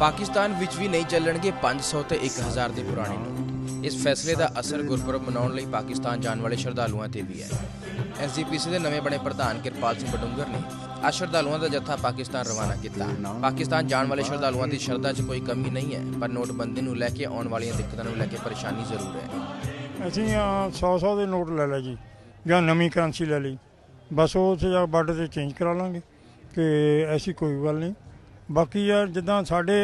ਪਾਕਿਸਤਾਨ ਵਿੱਚ ਵੀ ਨਹੀਂ ਚੱਲਣਗੇ 500 ਤੇ 1000 ਦੇ ਪੁਰਾਣੇ ਨੋਟ ਇਸ ਫੈਸਲੇ ਦਾ ਅਸਰ ਗੁਰਪੁਰਬ ਮਨਾਉਣ ਲਈ ਪਾਕਿਸਤਾਨ ਜਾਣ ਵਾਲੇ ਸ਼ਰਧਾਲੂਆਂ ਤੇ ਵੀ ਹੈ। ਐਸਜੀਪੀਸੀ ਦੇ ਨਵੇਂ ਬਣੇ ਪ੍ਰਧਾਨ ਕਿਰਪਾਲ ਸਿੰਘ ਬਡੂੰਗਰ ਨੇ ਆ ਸ਼ਰਧਾਲੂਆਂ ਦਾ ਜੱਥਾ ਪਾਕਿਸਤਾਨ ਰਵਾਨਾ ਕੀਤਾ। ਪਾਕਿਸਤਾਨ ਜਾਣ ਵਾਲੇ ਸ਼ਰਧਾਲੂਆਂ ਦੀ ਸ਼ਰਧਾ 'ਚ ਕੋਈ ਕਮੀ ਨਹੀਂ ਹੈ, ਪਰ ਨੋਟਬੰਦੀ ਨੂੰ ਲੈ ਕੇ ਆਉਣ ਵਾਲੀਆਂ ਦਿੱਕਤਾਂ ਨੂੰ ਲੈ ਕੇ ਪਰੇਸ਼ਾਨੀ ਜ਼ਰੂਰ ਹੈ। ਅਸੀਂ 100-100 ਦੇ ਨੋਟ ਲੈ ਲਿਆ ਜੀ, ਜਾਂ ਨਵੀਂ ਕਰੰਸੀ ਲੈ ਲਈ। ਬਸ ਉਹ ਉੱਥੇ ਜਾ ਬਾਰਡਰ ਤੇ ਚੇਂਜ ਕਰਾ ਲਾਂਗੇ ਕਿ ਐਸੀ ਕੋਈ ਗੱਲ ਨਹੀਂ। ਬਾਕੀ ਯਾਰ ਜਿੱਦਾਂ ਸਾਡੇ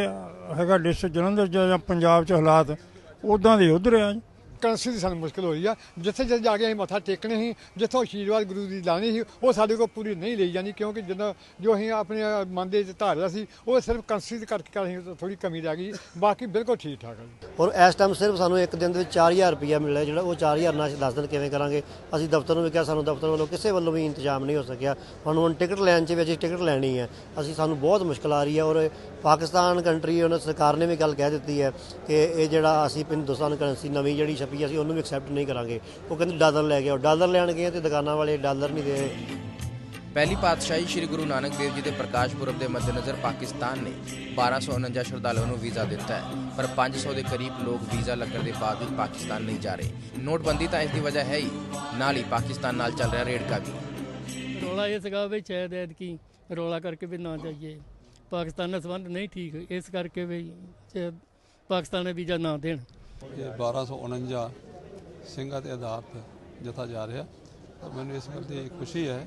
ਹੈਗਾ ਡਿਸਟ੍ਰਿਕਟ ਜਲੰਧਰ 'ਚ ਜਾਂ ਪੰਜਾਬ 'ਚ ਹਾਲਾਤ ਉਦਾਂ ਦੇ ਉਧਰ ਆ ਜੀ। ਕਰੰਸੀ ਦੀ ਸਾਨੂੰ ਮੁਸ਼ਕਲ ਹੋਈ ਆ। ਜਿੱਥੇ ਜਿੱਥੇ ਜਾ ਕੇ ਅਸੀਂ ਮੱਥਾ ਟੇਕਣੇ ਸੀ, ਜਿੱਥੋਂ ਆਸ਼ੀਰਵਾਦ ਗੁਰੂ ਦੀ ਲਾਣੀ ਸੀ, ਉਹ ਸਾਡੇ ਕੋਲ ਪੂਰੀ ਨਹੀਂ ਲਈ ਜਾਂਦੀ ਕਿਉਂਕਿ ਜਦੋਂ ਜੋ ਅਸੀਂ ਆਪਣੇ ਮਨ ਦੇ ਵਿੱਚ ਧਾਰਿਆ ਸੀ, ਉਹ ਸਿਰਫ ਕਰੰਸੀ ਦੇ ਕਰਕੇ ਅਸੀਂ ਥੋੜੀ ਕਮੀ ਰਹਿ ਗਈ। ਬਾਕੀ ਬਿਲਕੁਲ ਠੀਕ ਠਾਕ ਹੈ ਔਰ ਇਸ ਟਾਈਮ ਸਿਰਫ ਸਾਨੂੰ ਇੱਕ ਦਿਨ ਦੇ ਵਿੱਚ 4000 ਰੁਪਇਆ ਮਿਲਿਆ ਜਿਹੜਾ ਉਹ 4000 ਨਾਲ ਅਸੀਂ 10 ਦਿਨ ਕਿਵੇਂ ਕਰਾਂਗੇ? ਅਸੀਂ ਦਫ਼ਤਰ ਨੂੰ ਵੀ ਕਿਹਾ, ਸਾਨੂੰ ਦਫ਼ਤਰ ਵੱਲੋਂ ਕਿਸੇ ਵੱਲੋਂ ਵੀ ਇੰਤਜ਼ਾਮ ਨਹੀਂ ਹੋ ਸਕਿਆ। ਹੁਣ ਹੁਣ ਟਿਕਟ ਲੈਣ 'ਚ ਵੀ ਅਸੀਂ ਟਿਕਟ ਲੈਣੀ ਹੈ। ਅਸੀਂ ਸਾਨੂੰ ਬਹੁਤ ਮੁਸ਼ਕਲ ਆ ਰਹੀ ਹੈ ਔਰ ਪਾਕਿਸਤਾਨ ਕੰਟਰੀ ਉਹਨਾਂ ਸਰਕਾਰ ਨੇ ਵੀ ਗੱਲ ਕਹਿ ਦਿੱਤੀ ਹੈ ਕਿ ਇਹ ਜਿਹੜਾ ਅਸੀਂ ਹਿੰਦੁਸਤਾਨ ਕਰੰਸੀ ਨਵੀਂ ਜਿਹੜੀ ਛਪੀ ਅਸੀਂ ਉਹਨੂੰ ਵੀ ਐਕਸੈਪਟ ਨਹੀਂ ਕਰਾਂਗੇ। ਉਹ ਕਹਿੰਦੇ ਡਾਲਰ ਲੈ ਕੇ ਆਓ। ਡਾਲਰ ਲੈਣ ਗਏ ਤੇ ਦੁਕਾਨਾਂ ਵਾਲੇ ਡਾਲਰ ਨਹੀਂ ਦੇ ਰਹੇ। ਪਹਿਲੀ ਪਾਤਸ਼ਾਹੀ ਸ੍ਰੀ ਗੁਰੂ ਨਾਨਕ ਦੇਵ ਜੀ ਦੇ ਪ੍ਰਕਾਸ਼ ਪੁਰਬ ਦੇ ਮੱਦੇਨਜ਼ਰ ਪਾਕਿਸਤਾਨ ਨੇ 1249 ਸ਼ਰਧਾਲੂਆਂ ਨੂੰ ਵੀਜ਼ਾ ਦਿੱਤਾ ਹੈ। ਪਰ 500 ਦੇ ਕਰੀਬ ਲੋਕ ਵੀਜ਼ਾ ਲੱਗਣ ਦੇ ਬਾਵਜੂਦ ਪਾਕਿਸਤਾਨ ਨਹੀਂ ਜਾ ਰਹੇ। ਨੋਟਬੰਦੀ ਤਾਂ ਇਸ ਦੀ ਵਜ੍ਹਾ ਹੈ ਹੀ। ਨਾਲ ਹੀ ਪਾਕਿਸਤਾਨ ਨਾਲ ਚੱਲ ਰਿਹਾ ਰੇੜਕਾ ਵੀ। ਰੌਲਾ ਇਹ ਸੀਗਾ ਵੀ ਸ਼ਾਇਦ ਐਤਕੀ ਰੌਲਾ ਕਰਕੇ ਵੀ ਨਾ ਜਾਈਏ। ਪਾਕਿਸਤਾਨ ਨਾਲ ਸੰਬੰਧ ਨਹੀਂ ਠੀਕ। ਇਸ ਕਰਕੇ ਵੀ ਪਾਕਿਸਤਾਨ ਨੇ ਵੀਜ਼ਾ ਨਾ ਦੇਣ। ਇਹ 1249 ਸਿੰਘਾਂ ਦੇ ਆਧਾਰ ਜਥਾ ਜਾ ਰਿਹਾ। ਪਰ ਮੈਨੂੰ ਇਸ ਗੱਲ ਦੀ ਖੁਸ਼ੀ ਹੈ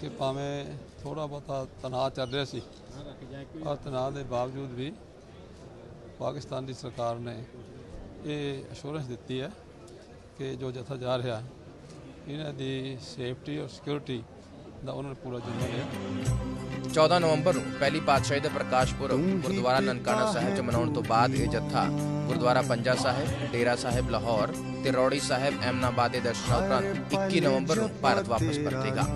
ਕਿ ਭਾਵੇਂ ਥੋੜਾ ਬਹੁਤਾ ਤਣਾਅ ਚੱਲ ਰਿਹਾ ਸੀ, ਪਰ ਤਣਾਅ ਦੇ ਬਾਵਜੂਦ ਵੀ ਪਾਕਿਸਤਾਨ ਦੀ ਸਰਕਾਰ ਨੇ ਇਹ ਅਸ਼ੋਰੈਂਸ ਦਿੱਤੀ ਹੈ ਕਿ ਜੋ ਜਥਾ ਜਾ ਰਿਹਾ, ਇਹਨਾਂ ਦੀ ਸੇਫਟੀ ਔਰ ਸਿਕਿਉਰਿਟੀ ਦਾ ਉਹਨਾਂ ਨੇ ਪੂਰਾ ਜ਼ਿੰਮਾ ਲਿਆ 14 ਨਵੰਬਰ ਨੂੰ ਪਹਿਲੀ ਪਾਤਸ਼ਾਹੀ ਦਾ ਪ੍ਰਕਾਸ਼ ਪੁਰਬ ਗੁਰਦੁਆਰਾ ਨਨਕਾਣਾ ਸਾਹਿਬ 'ਚ ਮਨਾਉਣ ਤੋਂ ਬਾਅਦ ਇਹ ਜੱਥਾ ਗੁਰਦੁਆਰਾ ਪੰਜਾ ਸਾਹਿਬ ਡੇਰਾ ਸਾਹਿਬ ਲਾਹੌਰ ਤੇ ਰੌੜੀ ਸਾਹਿਬ ਐਮਨਾਬਾਦ ਦੇ ਦਰਸ਼ਨਾਂ ਉਪਰੰਤ 21 ਨਵੰਬਰ ਨੂੰ ਭਾਰਤ ਵਾਪਸ ਪਰਤੇਗਾ।